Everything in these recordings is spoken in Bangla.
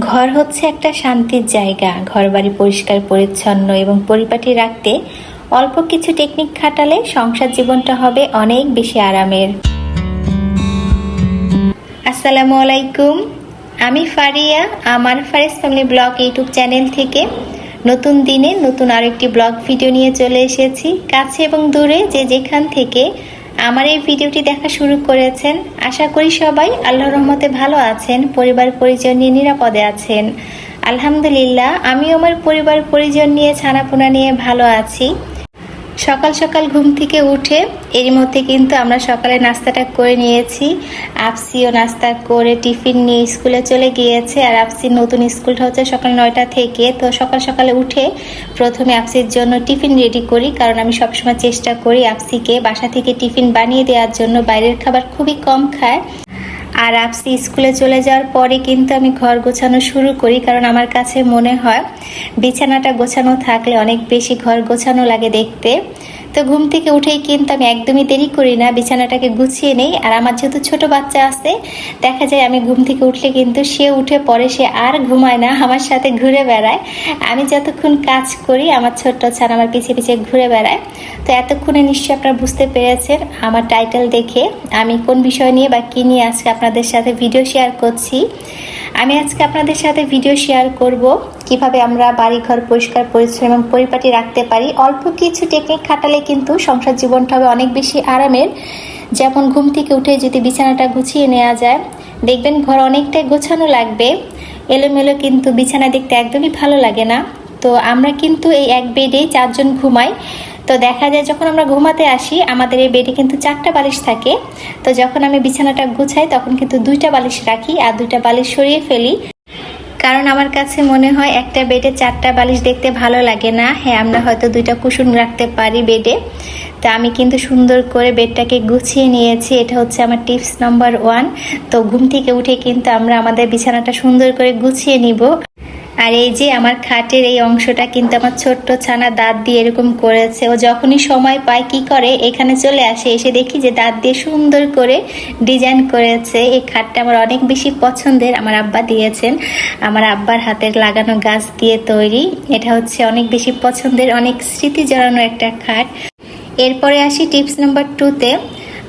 ঘর হচ্ছে একটা শান্তির জায়গা। ঘর বাড়ি পরিষ্কার, পরিচ্ছন্ন এবং পরিপাটি রাখতে অল্প কিছু টেকনিক খাটালে সংসার জীবনটা হবে অনেক বেশি আরামের। আসসালামু আলাইকুম। আমি ফারিয়া, আমার Faris family blog YouTube channel থেকে নতুন দিনে নতুন আরেকটি ব্লগ ভিডিও নিয়ে চলে এসেছি। কাছে এবং দূরে যে যেখান থেকে আমার এই ভিডিওটি দেখা শুরু করেছেন। আশা করি সবাই আল্লাহ রহমতে ভালো আছেন, পরিবার পরিজন নিয়ে নিরাপদে আছেন। আলহামদুলিল্লাহ আমি আমার পরিবার পরিজন নিয়ে ছানাপোনা নিয়ে ভালো আছি। সকাল সকাল ঘুম থেকে উঠে এর মধ্যে কিন্তু আমরা সকালে নাস্তাটা করে নিয়েছি। আপসিও নাস্তা করে টিফিন নিয়ে স্কুলে চলে গিয়েছে আর আপসির নতুন স্কুলটা হচ্ছে সকাল নয়টা থেকে। তো সকাল সকালে উঠে প্রথমে আপসির জন্য টিফিন রেডি করি কারণ আমি সবসময় চেষ্টা করি আপসিকে বাসা থেকে টিফিন বানিয়ে দেওয়ার জন্য। বাইরের খাবার খুবই কম খায়। আর আপসি স্কুলে চলে যাওয়ার পরে কিন্তু আমি ঘর গোছানো শুরু করি, কারণ আমার কাছে মনে হয় বিছানাটা গোছানো থাকলে অনেক বেশি ঘর গোছানো লাগে দেখতে। তো ঘুম থেকে উঠেই কিন্তু আমি একদমই দেরি করি না, বিছানাটাকে গুছিয়ে নেই। আর আমার যেহেতু ছোট বাচ্চা আছে, দেখা যায় আমি ঘুম থেকে উঠলে কিন্তু সে উঠে পরে সে আর ঘুমায় না, আমার সাথে ঘুরে বেড়ায়। আমি যতক্ষণ কাজ করি, আমার ছোট্ট ছান আমার পিছিয়ে পিছিয়ে ঘুরে বেড়ায়। তো এতক্ষণে নিশ্চয়ই আপনারা বুঝতে পেরেছেন আমার টাইটেল দেখে। আমি কোন বিষয় নিয়ে বা কী নিয়ে আজকে আপনাদের সাথে ভিডিও শেয়ার করছি। আমি আজকে আপনাদের সাথে ভিডিও শেয়ার করব কীভাবে আমরা বাড়ি ঘর পরিষ্কার, পরিচ্ছন্ন এবং পরিপাটি রাখতে পারি। অল্প কিছু টেকনিক খাটালে কিন্তু সংসার জীবনটা হবে অনেক বেশি আরামের। যেমন ঘুম থেকে উঠে যদি বিছানাটা গুছিয়ে নেওয়া যায়, দেখবেন ঘর অনেকটাই গোছানো লাগবে। এলোমেলো কিন্তু বিছানা দেখতে একদমই ভালো লাগে না। তো আমরা কিন্তু এই এক বেডেই চারজন ঘুমাই। তো দেখা যায় যখন আমরা ঘুমাতে আসি, আমাদের এই বেডে কিন্তু চারটা বালিশ থাকে। তো যখন আমি বিছানাটা গুছাই, তখন কিন্তু দুইটা বালিশ রাখি আর দুইটা বালিশ সরিয়ে ফেলি। কারণ আমার কাছে মনে হয় একটা বেডে চারটা বালিশ দেখতে ভালো লাগে না। হ্যাঁ আমরা হয়তো দুইটা কুশন রাখতে পারি বেডে। তো আমি কিন্তু সুন্দর করে বেডটাকে গুছিয়ে নিয়েছি। এটা হচ্ছে আমার টিপস নাম্বার ওয়ান। তো ঘুম থেকে উঠে কিন্তু আমরা আমাদের বিছানাটা সুন্দর করে গুছিয়ে নিব। আর এই যে আমার খাটের এই অংশটা কিন্তু আমার ছোট্ট ছানা দাঁত দিয়ে এরকম করেছে। ও যখনই সময় পায় কি করে, এখানে চলে আসে, এসে দেখি যে দাঁত দিয়ে সুন্দর করে ডিজাইন করেছে। এই খাটটা আমার অনেক বেশি পছন্দের, আমার আব্বা দিয়েছেন। আমার আব্বার হাতের লাগানো গাছ দিয়ে তৈরি। এটা হচ্ছে অনেক বেশি পছন্দের, অনেক স্মৃতি জড়ানো একটা খাট। এরপরে আসি টিপস নাম্বার টুতে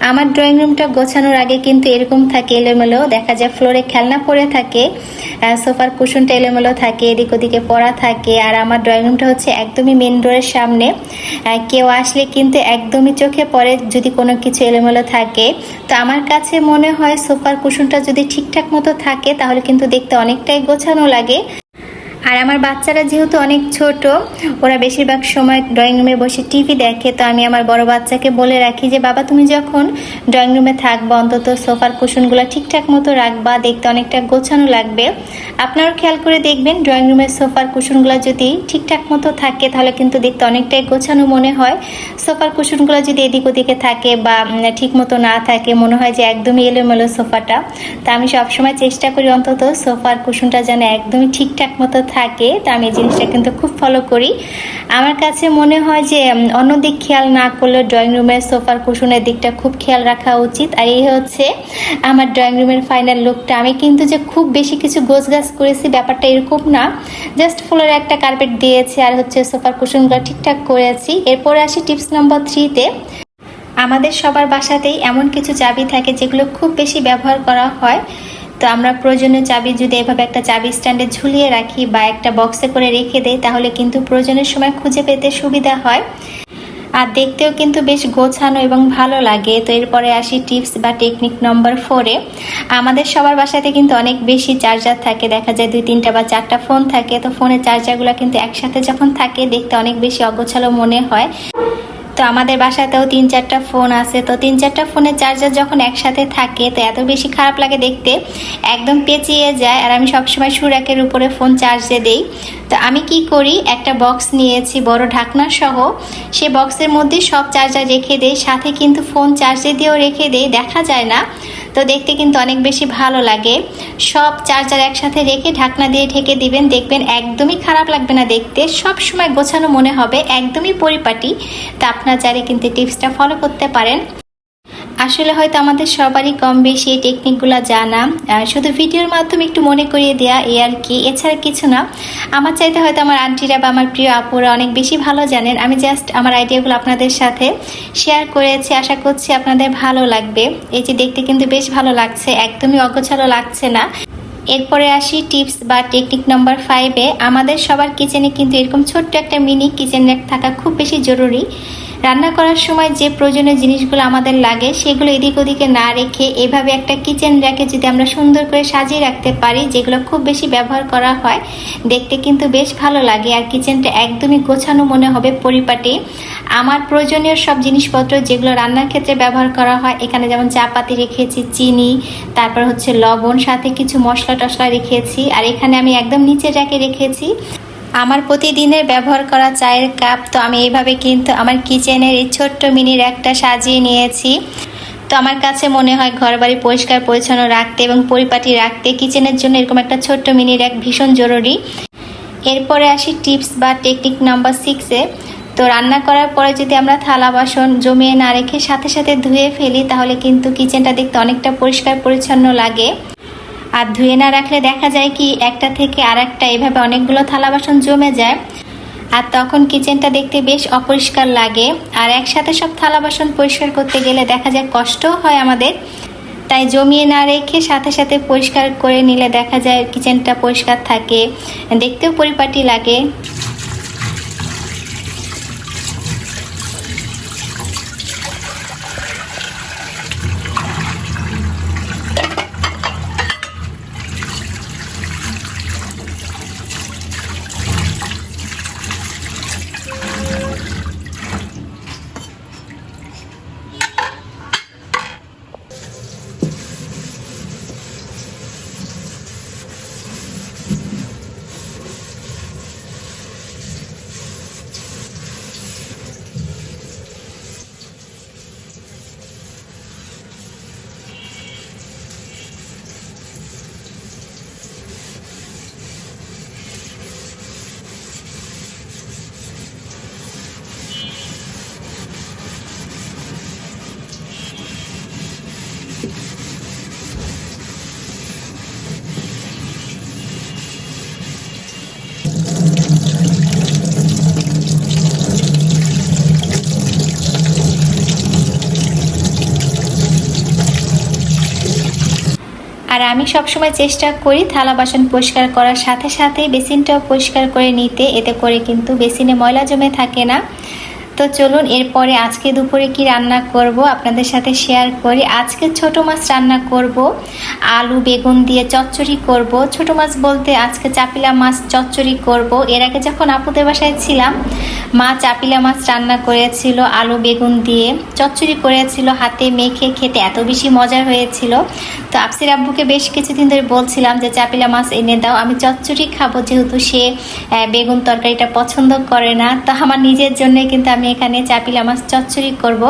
আমার ড্রয়িং রুমটা গোছানোর আগে কিন্তু এরকম থাকে এলোমেলো, দেখা যায় ফ্লোরে খেলনা পড়ে থাকে সোফার কুশনটা এলোমেলো থাকে, এদিক ওদিকে পড়া থাকে, আর আমার ড্রয়িং রুমটা হচ্ছে একদমই মেন ডোরের সামনে। কেউ আসলে কিন্তু একদমই চোখে পড়ে যদি কোনো কিছু এলোমেলো থাকে। তো আমার কাছে মনে হয় সোফার কুশনটা যদি ঠিকঠাক মতো থাকে, তাহলে কিন্তু দেখতে অনেকটাই গোছানো লাগে। আর আমার বাচ্চারা যেহেতু অনেক ছোট, ওরা বেশিরভাগ সময় ড্রয়িং রুমে বসে টিভি দেখে, তো আমি আমার বড় বাচ্চাকে বলে রাখি যে, বাবা, তুমি যখন ড্রয়িং রুমে থাকবা, অন্তত সোফার কুশনগুলো ঠিকঠাক মতো রাখবা, দেখতে অনেকটা গোছানো লাগবে। আপনারাও খেয়াল করে দেখবেন ড্রয়িং রুমের সোফার কুশনগুলো যদি ঠিকঠাক মতো থাকে, তাহলে কিন্তু দেখতে অনেকটাই গোছানো মনে হয়। সোফার কুশনগুলো যদি এদিক ওদিকে থাকে বা ঠিক মতো না থাকে, মনে হয় যে একদমই এলোমেলো সোফাটা। তা আমি সবসময় চেষ্টা করি অন্তত সোফার কুশনটা যেন একদমই ঠিকঠাক মতো থাকে, তা আমি এই জিনিসটা কিন্তু খুব ফলো করি। আমার কাছে মনে হয় যে অন্য দিক খেয়াল না করলে ড্রয়িং রুমের সোফার কুশনের দিকটা খুব খেয়াল রাখা উচিত। আর এই হচ্ছে আমার ড্রয়িং রুমের ফাইনাল লুকটা আমি কিন্তু যে খুব বেশি কিছু গোছগাছ করেছি, ব্যাপারটা এরকম না। জাস্ট ফ্লোরে একটা কার্পেট দিয়েছি আর হচ্ছে সোফার কুশনগুলো ঠিকঠাক করেছি। এরপরে আসি টিপস নাম্বার থ্রিতে আমাদের সবার বাসাতেই এমন কিছু চাবি থাকে যেগুলো খুব বেশি ব্যবহার করা হয়। তো আমরা প্রয়োজনীয় চাবি যদি এভাবে একটা চাবি স্ট্যান্ডে ঝুলিয়ে রাখি বা একটা বক্সে করে রেখে দেই, তাহলে কিন্তু প্রয়োজনের সময় খুঁজে পেতে সুবিধা হয়। আর দেখতেও কিন্তু বেশ গোছানো এবং ভালো লাগে। তো এরপরে আসি টিপস বা টেকনিক নম্বর ফোরে আমাদের সবার বাসাতে কিন্তু অনেক বেশি চার্জার থাকে। দেখা যায় দুই, তিনটা বা চারটা ফোন থাকে। তো ফোনের চার্জারগুলো কিন্তু একসাথে যখন থাকে, দেখতে অনেক বেশি অগোছালো মনে হয়। তো আমাদের বাসাতেও তিন চারটা ফোন আছে। তো তিন চারটা ফোনের চার্জার যখন একসাথে থাকে, তো এত বেশি খারাপ লাগে দেখতে। একদম পেঁচিয়ে যায় আর আমি সবসময় সুরাকের উপরে ফোন চার্জে দেই। তো আমি কি করি, একটা বক্স নিয়েছি বড় ঢাকনা সহ। সে বক্সের মধ্যে সব চার্জার রেখে দেয় সাথে কিন্তু ফোন চার্জে দিয়েও রেখে দেয় দেখা যায় না। তো দেখতে কিন্তু অনেক বেশি ভালো লাগে। সব চার্জার একসাথে রেখে ঢাকনা দিয়ে ঢেকে দিবেন, দেখবেন একদমই খারাপ লাগবে না দেখতে। সব সময় গোছানো মনে হবে, একদমই পরিপাটি। তা আপনার যারে কিন্তু টিপসটা ফলো করতে পারেন। আসলে হয়তো আমাদের সবারই কম বেশি এই টেকনিকগুলো জানা। শুধু ভিডিওর মাধ্যমে একটু মনে করিয়ে দেওয়া এ আর কি। এছাড়া কিছু না। আমার চাইতে হয়তো আমার আন্টিরা বা আমার প্রিয় আপুরা অনেক বেশি ভালো জানেন। আমি জাস্ট আমার আইডিয়াগুলো আপনাদের সাথে শেয়ার করেছি। আশা করছি আপনাদের ভালো লাগবে। এই যে দেখতে কিন্তু বেশ ভালো লাগছে। একদমই অগোছালো লাগছে না। এরপরে আসি টিপস বা টেকনিক নাম্বার ফাইভে আমাদের সবার কিচেনে কিন্তু এরকম ছোট্ট একটা মিনি কিচেন র্যাক থাকা খুব বেশি জরুরি। রান্না করার সময় যে প্রয়োজনীয় জিনিসগুলো আমাদের লাগে, সেগুলো এদিক ওদিকে না রেখে এভাবে একটা কিচেন র্যাকে যদি আমরা সুন্দর করে সাজিয়ে রাখতে পারি, যেগুলো খুব বেশি ব্যবহার করা হয়, দেখতে কিন্তু বেশ ভালো লাগে। আর কিচেনটা একদমই গোছানো মনে হবে পরিপাটি। আমার প্রয়োজনীয় সব জিনিসপত্র যেগুলো রান্নার ক্ষেত্রে ব্যবহার করা হয়, এখানে যেমন চাপাতি রেখেছি, চিনি, তারপর হচ্ছে লবণ, সাথে কিছু মশলা টশলা রেখেছি। আর এখানে আমি একদম নিচে র্যাকে রেখেছি। আমার প্রতিদিনের ব্যবহার করা চায়ের কাপ, তো আমি এইভাবে কিন্তু আমার কিচেনের এই ছোট্ট মিনির একটা সাজিয়ে নিয়েছি। তো আমার কাছে মনে হয় ঘর বাড়ি পরিষ্কার, পরিচ্ছন্ন রাখতে এবং পরিপাটি রাখতে কিচেনের জন্য এরকম একটা ছোট্ট মিনির এক ভীষণ জরুরি। এরপরে আসি টিপস বা টেকনিক নাম্বার সিক্সে তো রান্না করার পরে যদি আমরা থালা, বাসন জমিয়ে না রেখে সাথে সাথে ধুয়ে ফেলি, তাহলে কিন্তু কিচেনটা দেখতে অনেকটা পরিষ্কার, পরিচ্ছন্ন লাগে। আর ধুয়ে না রাখলে দেখা যায় কি একটা থেকে আর একটা এভাবে অনেকগুলো থালা বাসন জমে যায়। আর তখন কিচেনটা দেখতে বেশ অপরিষ্কার লাগে। আর একসাথে সব থালা বাসন পরিষ্কার করতে গেলে দেখা যায় কষ্টও হয় আমাদের। তাই জমিয়ে না রেখে সাথে সাথে পরিষ্কার করে নিলে দেখা যায় কিচেনটা পরিষ্কার থাকে, দেখতেও পরিপাটি লাগে। আর আমি সবসময় চেষ্টা করি থালা বাসন পরিষ্কার করার সাথে সাথে বেসিনটাও পরিষ্কার করে নিতে। এতে করে কিন্তু বেসিনে ময়লা জমে থাকে না। তো চলুন, এরপরে আজকে দুপুরে কি রান্না করব আপনাদের সাথে শেয়ার করি। আজকে ছোট মাছ রান্না করব, আলু, বেগুন দিয়ে চচ্চড়ি করব। ছোট মাছ বলতে আজকে চাপিলা মাছ চচ্চড়ি করব। এর আগে যখন আপুদের বাসায় ছিলাম, মা চাপিলা মাছ রান্না করেছিল, আলু, বেগুন দিয়ে চচ্চড়ি করেছিল, হাতে মেখে খেতে এত বেশি মজার হয়েছিল। তো আপসির আব্বুকে বেশ কিছুদিন ধরে বলছিলাম যে, চাপিলা মাছ এনে দাও, আমি চচ্চড়ি খাব। যেহেতু সে বেগুন তরকারিটা পছন্দ করে না, তো আমার নিজের জন্য কিন্তু আমি এখানে চাপিলা মাছ চচ্চড়ি করব।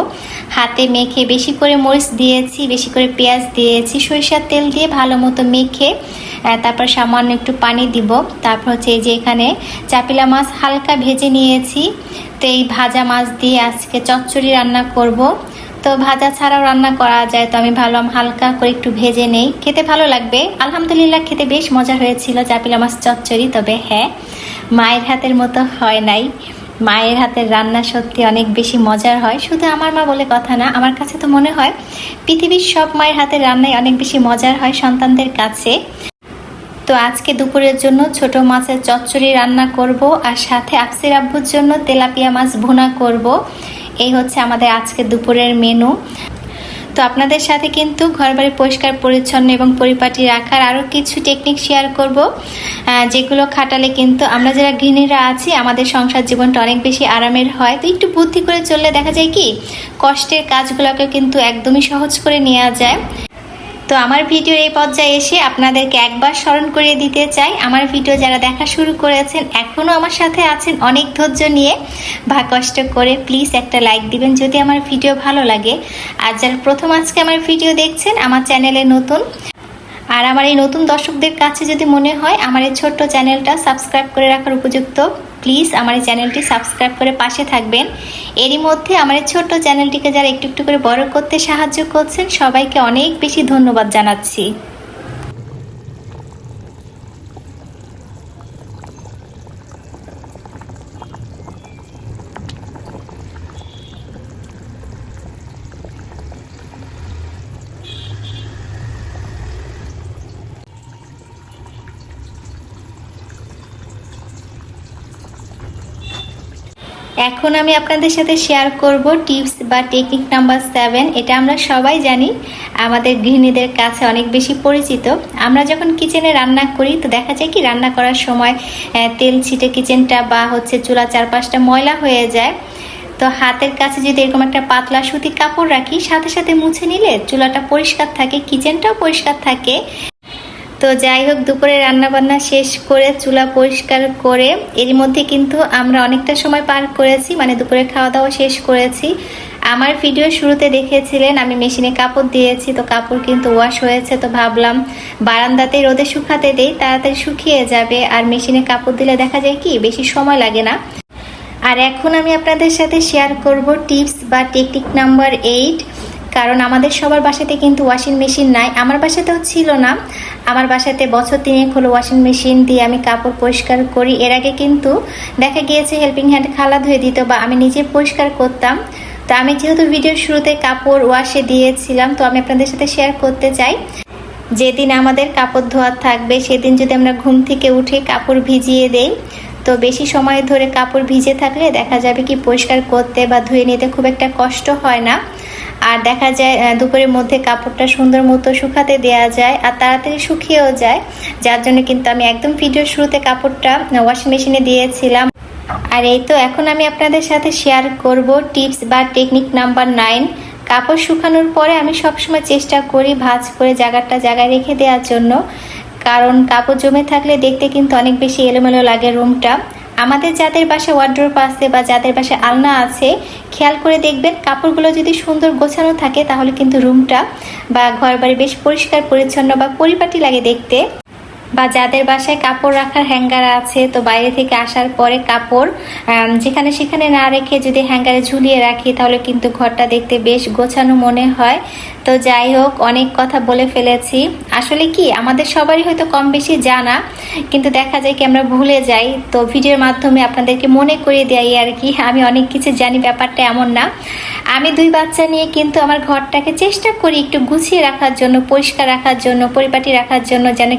হাতে মেখে বেশি করে মরিচ দিয়েছি, বেশি করে পেঁয়াজ দিয়েছি, সরিষার তেল দিয়ে ভালো মতো মেখে তারপর সামান্য একটু পানি দিব। তারপর হচ্ছে এই যে এখানে চাপিলা মাছ হালকা ভেজে নিয়েছি। তো এই ভাজা মাছ দিয়ে আজকে চচ্চড়ি রান্না করব। তো ভাজা ছাড়াও রান্না করা যায়, তো আমি ভাবলাম হালকা করে একটু ভেজে নেই। খেতে ভালো লাগবে। আলহামদুলিল্লাহ খেতে বেশ মজা হয়েছিল চাপিলা মাছ চচ্চড়ি, তবে হ্যাঁ মায়ের হাতের মতো হয় নাই। মায়ের হাতের রান্না সত্যি অনেক বেশি মজার হয়। শুধু আমার মা বলে কথা না, আমার কাছে তো মনে হয় পৃথিবীর সব মায়ের হাতের রান্নাই অনেক বেশি মজার হয় সন্তানদের কাছে। তো আজকে দুপুরের জন্য ছোট মাছের চচ্চড়ি রান্না করব আর সাথে আপসির আব্বুর জন্য তেলাপিয়া মাছ ভুনা করব। এই হচ্ছে আমাদের আজকে দুপুরের মেনু তো আপনাদের সাথে কিন্তু ঘরবাড়ি পরিষ্কার, পরিচ্ছন্ন এবং পরিপাটি রাখার আরও কিছু টেকনিক শেয়ার করব। যেগুলো খাটালে কিন্তু আমরা যারা গৃহিণীরা আছি, আমাদের সংসার জীবনটা অনেক বেশি আরামের হয়। তো একটু বুদ্ধি করে চললে দেখা যায় কি, কষ্টের কাজগুলোকে কিন্তু একদমই সহজ করে নেওয়া যায়। তো আমার ভিডিওর এই পর্যায়ে এসে আপনাদেরকে একবার স্মরণ করিয়ে দিতে চাই। আমার ভিডিও যারা দেখা শুরু করেছেন এখনও আমার সাথে আছেন অনেক ধৈর্য নিয়ে। বা কষ্ট করে প্লিজ একটা লাইক দিবেন যদি আমার ভিডিও ভালো লাগে। আর যারা প্রথম আজকে আমার ভিডিও দেখছেন, আমার চ্যানেলে নতুন, আর আমার এই নতুন দর্শকদের কাছে যদি মনে হয়, আমার এই ছোট্ট চ্যানেলটা সাবস্ক্রাইব করে রাখার উপযুক্ত প্লিজ আমার এই চ্যানেলটি সাবস্ক্রাইব করে পাশে থাকবেন। এরই মধ্যে আমার এই ছোট্ট চ্যানেলটিকে যারা একটু একটু করে বড় করতে সাহায্য করছেন, সবাইকে অনেক বেশি ধন্যবাদ জানাচ্ছি। এখন আমি আপনাদের সাথে শেয়ার করব টিপস বা টেকনিক নাম্বার সেভেন এটা আমরা সবাই জানি, আমাদের গৃহিণীদের কাছে অনেক বেশি পরিচিত। আমরা যখন কিচেনে রান্না করি, তো দেখা যায় কি, রান্না করার সময় তেল ছিটে কিচেনটা বা হচ্ছে চুলা চারপাশটা ময়লা হয়ে যায়। তো হাতের কাছে যদি এরকম একটা পাতলা সুতি কাপড় রাখি, সাথে সাথে মুছে নিলে চুলাটা পরিষ্কার থাকে কিচেনটাও পরিষ্কার থাকে। তো যাই হোক, দুপুরে রান্না বান্না শেষ করে চুলা পরিষ্কার করে এর মধ্যে কিন্তু আমরা অনেকটা সময় পার করেছি মানে দুপুরে খাওয়া দাওয়া শেষ করেছি। আমার ভিডিও শুরুতে দেখেছিলেন, আমি মেশিনে কাপড় দিয়েছি, তো কাপড় কিন্তু ওয়াশ হয়েছে, তো ভাবলাম বারান্দাতে রোদে শুকাতে দেই, তাড়াতাড়ি শুকিয়ে যাবে। আর মেশিনে কাপড় দিলে দেখা যায় কি, বেশি সময় লাগে না। আর এখন আমি আপনাদের সাথে শেয়ার করব টিপস বা টেকনিক নাম্বার এইট কারণ আমাদের সবার বাসাতে কিন্তু ওয়াশিং মেশিন নাই। আমার বাসাতেও ছিল না। আমার বাসাতে বছর তিনেক হলো ওয়াশিং মেশিন দিয়ে আমি কাপড় পরিষ্কার করি। এর আগে কিন্তু দেখা গিয়েছে হেল্পিং হ্যান্ড খালা ধুয়ে দিত বা আমি নিজে পরিষ্কার করতাম। তো আমি যেহেতু ভিডিওর শুরুতে কাপড় ওয়াশে দিয়েছিলাম, তো আমি আপনাদের সাথে শেয়ার করতে চাই। যেদিন আমাদের কাপড় ধোয়া থাকবে, সেদিন যদি আমরা ঘুম থেকে উঠে কাপড় ভিজিয়ে দেই, তো বেশি সময় ধরে কাপড় ভিজে থাকলে দেখা যাবে কি পরিষ্কার করতে বা ধুয়ে নিতে খুব একটা কষ্ট হয় না। আর দেখা যায় দুপুরের মধ্যে কাপড়টা সুন্দর মতো শুকাতে দেওয়া যায় আর তাড়াতাড়ি শুকিয়েও যায়। যার জন্য কিন্তু আমি একদম ভিডিওর শুরুতে কাপড়টা ওয়াশিং মেশিনে দিয়েছিলাম। আর এই তো এখন আমি আপনাদের সাথে শেয়ার করব টিপস বা টেকনিক নাম্বার নাইন কাপড় শুকানোর পরে আমি সবসময় চেষ্টা করি ভাঁজ করে জায়গাটা জায়গায় রেখে দেওয়ার জন্য। কারণ কাপড় জমে থাকলে দেখতে কিন্তু অনেক বেশি এলোমেলো লাগে রুমটা আমাদের যাদের বাসে ওয়ার্ড্রোপ আছে বা যাদের বাসে আলনা আছে, খেয়াল করে দেখবেন কাপড়গুলো যদি সুন্দর গোছানো থাকে, তাহলে কিন্তু রুমটা বা ঘর বাড়ি বেশ পরিষ্কার, পরিচ্ছন্ন বা পরিপাটি লাগে দেখতে। বা যাদের বাসায় কাপড় রাখার হ্যাঙ্গার আছে, তো বাইরে থেকে আসার পরে কাপড় যেখানে সেখানে না রেখে যদি হ্যাঙ্গারে ঝুলিয়ে রাখি, তাহলে কিন্তু ঘরটা দেখতে বেশ গোছানো মনে হয়। তো যাই হোক, অনেক কথা বলে ফেলেছি। আসলে কি, আমাদের সবারই হয়তো কম বেশি জানা, কিন্তু দেখা যায় কি আমরা ভুলে যাই। তো ভিডিওর মাধ্যমে আপনাদেরকে মনে করিয়ে দেয় আর কি, আমি অনেক কিছু জানি, ব্যাপারটা এমন না। আমি দুই বাচ্চা নিয়ে কিন্তু আমার ঘরটাকে চেষ্টা করি একটু গুছিয়ে রাখার জন্য, পরিষ্কার রাখার জন্য, পরিপাটি রাখার জন্য, যেন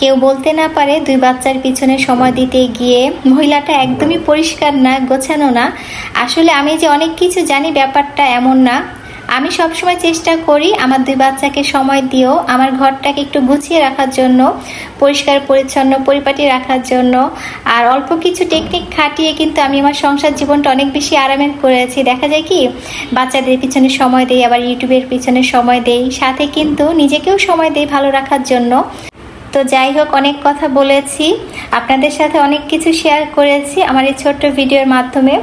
কেউ- বলতে না পারে দুই বাচ্চার পিছনে সময় দিতে গিয়ে মহিলাটা একদমই পরিষ্কার না, গোছানো না। আসলে আমি যে অনেক কিছু জানি ব্যাপারটা এমন না। আমি সবসময় চেষ্টা করি আমার দুই বাচ্চাকে সময় দিয়েও, আমার ঘরটাকে একটু গুছিয়ে রাখার জন্য, পরিষ্কার, পরিচ্ছন্ন, পরিপাটি রাখার জন্য। আর অল্প কিছু টেকনিক খাটিয়ে কিন্তু আমি আমার সংসার জীবনটা অনেক বেশি আরামের করেছি। দেখা যায় কি, বাচ্চাদের পিছনে সময় দেই, আবার ইউটিউবের পিছনে সময় দেই। সাথে কিন্তু নিজেকেও সময় দেই ভালো রাখার জন্য। তো যাই হোক, অনেক কথা বলেছি। আপনাদের সাথে অনেক কিছু শেয়ার করেছি আমার এই ছোট্ট ভিডিওর মাধ্যমে।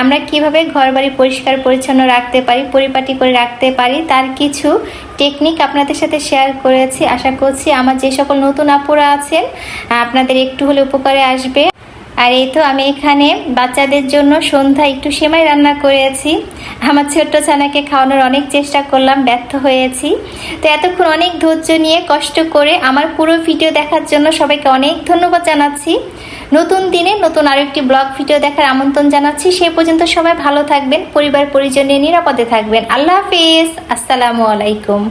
আমরা কীভাবে ঘর বাড়ি পরিষ্কার, পরিচ্ছন্ন রাখতে পারি, পরিপাটি করে রাখতে পারি, তার কিছু টেকনিক আপনাদের সাথে শেয়ার করেছি। আশা করছি আমার যে সকল নতুন আপুরা আছেন, আপনাদের একটু হলে উপকারে আসবে। আর এই তো আমি এখানে বাচ্চাদের জন্য সন্ধ্যা একটু সেমাই রান্না করেছি আমার ছোট্ট ছানাকে খাওয়ানোর অনেক চেষ্টা করলাম, ব্যর্থ হয়েছি। তো এতক্ষণ অনেক ধৈর্য নিয়ে কষ্ট করে আমার পুরো ভিডিও দেখার জন্য সবাইকে অনেক ধন্যবাদ জানাচ্ছি। নতুন দিনে নতুন আরও একটি ব্লগ ভিডিও দেখার আমন্ত্রণ জানাচ্ছি। সে পর্যন্ত সবাই ভালো থাকবেন পরিবার পরিজন নিয়ে নিরাপদে থাকবেন। আল্লাহ হাফিজ, আসসালামু আলাইকুম।